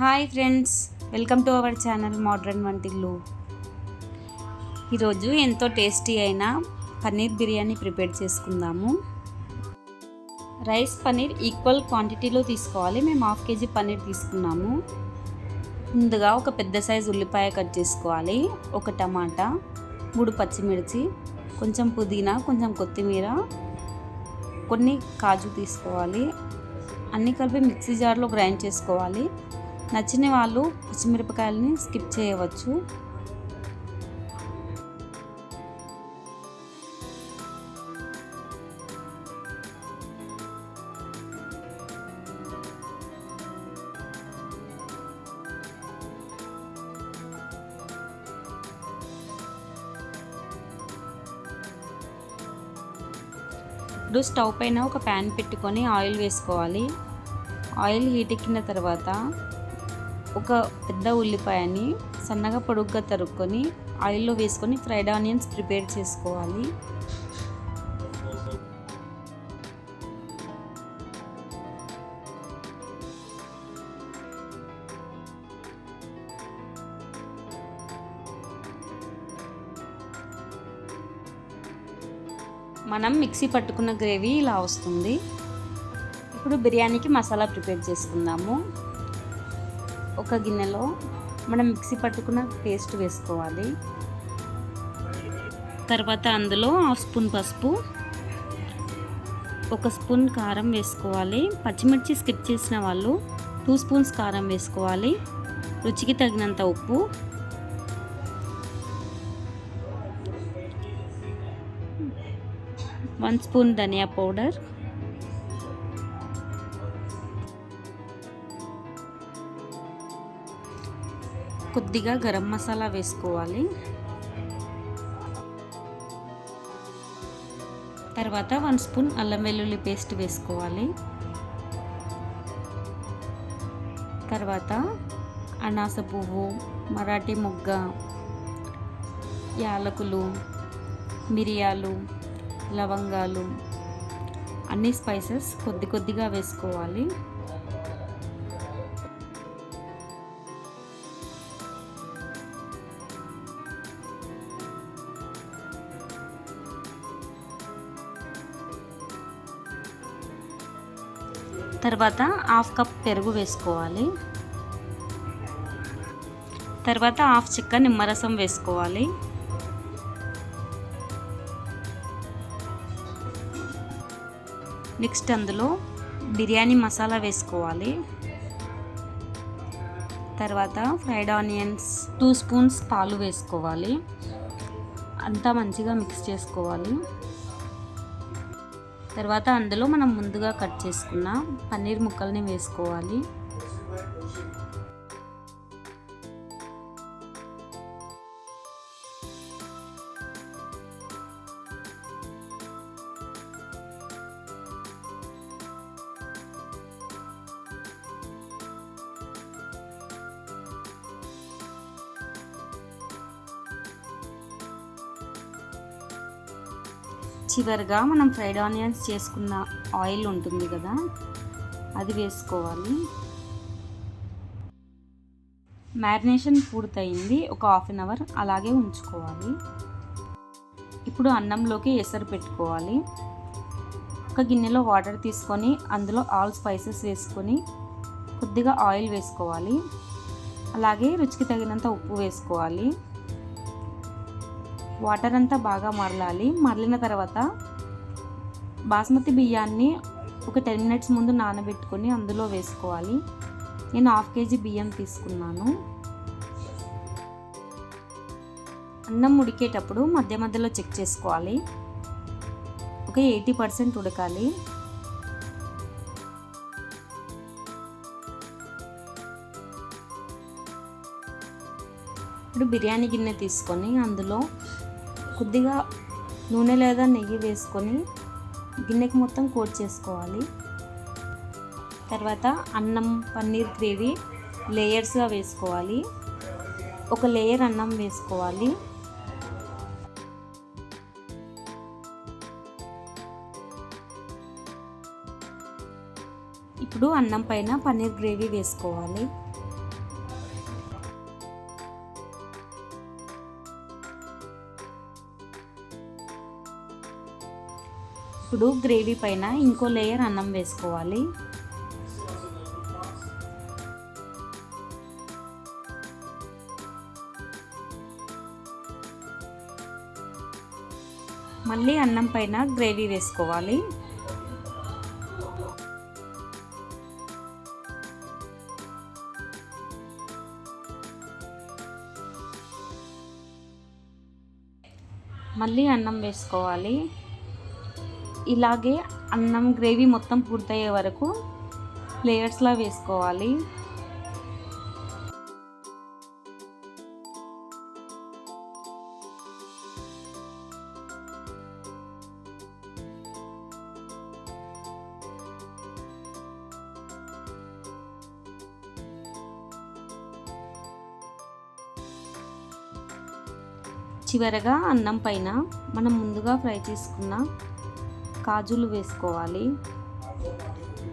Hi friends welcome to our channel modern వంటిల్లు ఈరోజు ఎంతో టేస్టీ అయిన పన్నీర్ బిర్యానీ ప్రిపేర్ చేసుకుందాము. రైస్ పన్నీర్ ఈక్వల్ క్వాంటిటీలో తీసుకోవాలి. మేము హాఫ్ కేజీ పన్నీర్ తీసుకున్నాము. ముందుగా ఒక పెద్ద సైజు ఉల్లిపాయ కట్ చేసుకోవాలి. ఒక టమాటా మూడు పచ్చిమిర్చి కొంచెం పుదీనా కొంచెం కొత్తిమీర కొన్ని కాజు తీసుకోవాలి. అన్నీ కలిపి మిక్సీ జార్లో గ్రైండ్ చేసుకోవాలి. నచ్చిన వాళ్ళు పచ్చిమిరపకాయలని స్కిప్ చేయవచ్చు. ఇప్పుడు స్టవ్ పైన ఒక ప్యాన్ పెట్టుకొని ఆయిల్ వేసుకోవాలి. ఆయిల్ హీట్ ఎక్కిన తర్వాత ఒక పెద్ద ఉల్లిపాయని సన్నగా పొడుగ్గా తరుక్కొని ఆయిల్లో వేసుకొని ఫ్రైడ్ ఆనియన్స్ ప్రిపేర్ చేసుకోవాలి. మనం మిక్సీ పట్టుకున్న గ్రేవీ ఇలా వస్తుంది. ఇప్పుడు బిర్యానీకి మసాలా ప్రిపేర్ చేసుకుందాము. ఒక గిన్నెలో మనం మిక్సీ పట్టుకున్న పేస్ట్ వేసుకోవాలి. తర్వాత అందులో హాఫ్ స్పూన్ పసుపు ఒక స్పూన్ కారం వేసుకోవాలి. పచ్చిమిర్చి స్కిప్ చేసిన వాళ్ళు టూ స్పూన్స్ కారం వేసుకోవాలి. రుచికి తగినంత ఉప్పు. వన్ స్పూన్ ధనియా పౌడర్. కొద్దిగా గరం మసాలా వేసుకోవాలి. తర్వాత వన్ స్పూన్ అల్లం వెల్లుల్లి పేస్ట్ వేసుకోవాలి. తర్వాత అనాస పువ్వు మరాఠీ మొగ్గ యాలకులు మిరియాలు లవంగాలు అన్ని స్పైసెస్ కొద్ది కొద్దిగా వేసుకోవాలి. తర్వాత హాఫ్ కప్ పెరుగు వేసుకోవాలి. తర్వాత హాఫ్ చిక్క నిమ్మరసం వేసుకోవాలి. నెక్స్ట్ అందులో బిర్యానీ మసాలా వేసుకోవాలి. తర్వాత ఫ్రైడ్ ఆనియన్స్ టూ స్పూన్స్ పాలు వేసుకోవాలి. అంతా మంచిగా మిక్స్ చేసుకోవాలి. తర్వాత అందులో మనం ముందుగా కట్ చేసుకున్న పన్నీర్ ముక్కల్ని వేసుకోవాలి. చివరిగా మనం ఫ్రైడ్ ఆనియన్స్ చేసుకున్న ఆయిల్ ఉంటుంది కదా అది వేసుకోవాలి. మ్యారినేషన్ పూర్తయింది ఒక హాఫ్ అన్ అవర్ అలాగే ఉంచుకోవాలి. ఇప్పుడు అన్నంలోకి ఎసరు పెట్టుకోవాలి. ఒక గిన్నెలో వాటర్ తీసుకొని అందులో ఆల్ స్పైసెస్ వేసుకొని కొద్దిగా ఆయిల్ వేసుకోవాలి. అలాగే రుచికి తగినంత ఉప్పు వేసుకోవాలి. వాటర్ అంతా బాగా మరలాలి. మరలిన తర్వాత బాస్మతి బియ్యాన్ని ఒక టెన్ మినిట్స్ ముందు నానబెట్టుకొని అందులో వేసుకోవాలి. నేను హాఫ్ కేజీ బియ్యం తీసుకున్నాను. అన్నం ఉడికేటప్పుడు మధ్య మధ్యలో చెక్ చేసుకోవాలి. ఒక ఎయిటీ పర్సెంట్ ఉడకాలి. ఇప్పుడు బిర్యానీ గిన్నె తీసుకొని అందులో కొద్దిగా నూనె లేదా నెయ్యి వేసుకొని గిన్నెకి మొత్తం కోట్ చేసుకోవాలి. తర్వాత అన్నం పన్నీర్ గ్రేవీ లేయర్స్గా వేసుకోవాలి. ఒక లేయర్ అన్నం వేసుకోవాలి. ఇప్పుడు అన్నం పైన పన్నీర్ గ్రేవీ వేసుకోవాలి. ఇప్పుడు గ్రేవీ పైన ఇంకో లేయర్ అన్నం వేసుకోవాలి. మళ్ళీ అన్నం పైన గ్రేవీ వేసుకోవాలి. మళ్ళీ అన్నం వేసుకోవాలి. ఇలాగే అన్నం గ్రేవీ మొత్తం పూర్తయ్యే వరకు లేయర్స్లా వేసుకోవాలి. చివరగా అన్నం పైన మనం ముందుగా ఫ్రై చేసుకున్న కాజులు వేసుకోవాలి.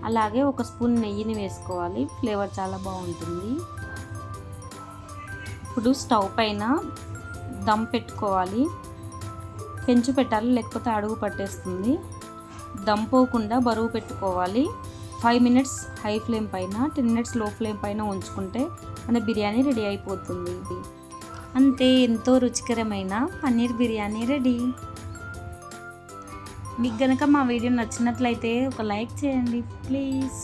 అలాగే ఒక స్పూన్ నెయ్యిని వేసుకోవాలి. ఫ్లేవర్ చాలా బాగుంటుంది. ఇప్పుడు స్టవ్ పైన దమ్ పెట్టుకోవాలి. పెంచు పెట్టాలి లేకపోతే అడుగు పట్టేస్తుంది. దమ్ పోకుండా బరువు పెట్టుకోవాలి. ఫైవ్ మినిట్స్ హై ఫ్లేమ్ పైన టెన్ మినిట్స్లో ఫ్లేమ్ పైన ఉంచుకుంటే మన బిర్యానీ రెడీ అయిపోతుంది. అంతే ఎంతో రుచికరమైన పన్నీర్ బిర్యానీ రెడీ. మీకు గనక మా వీడియో నచ్చినట్లయితే ఒక లైక్ చేయండి ప్లీజ్.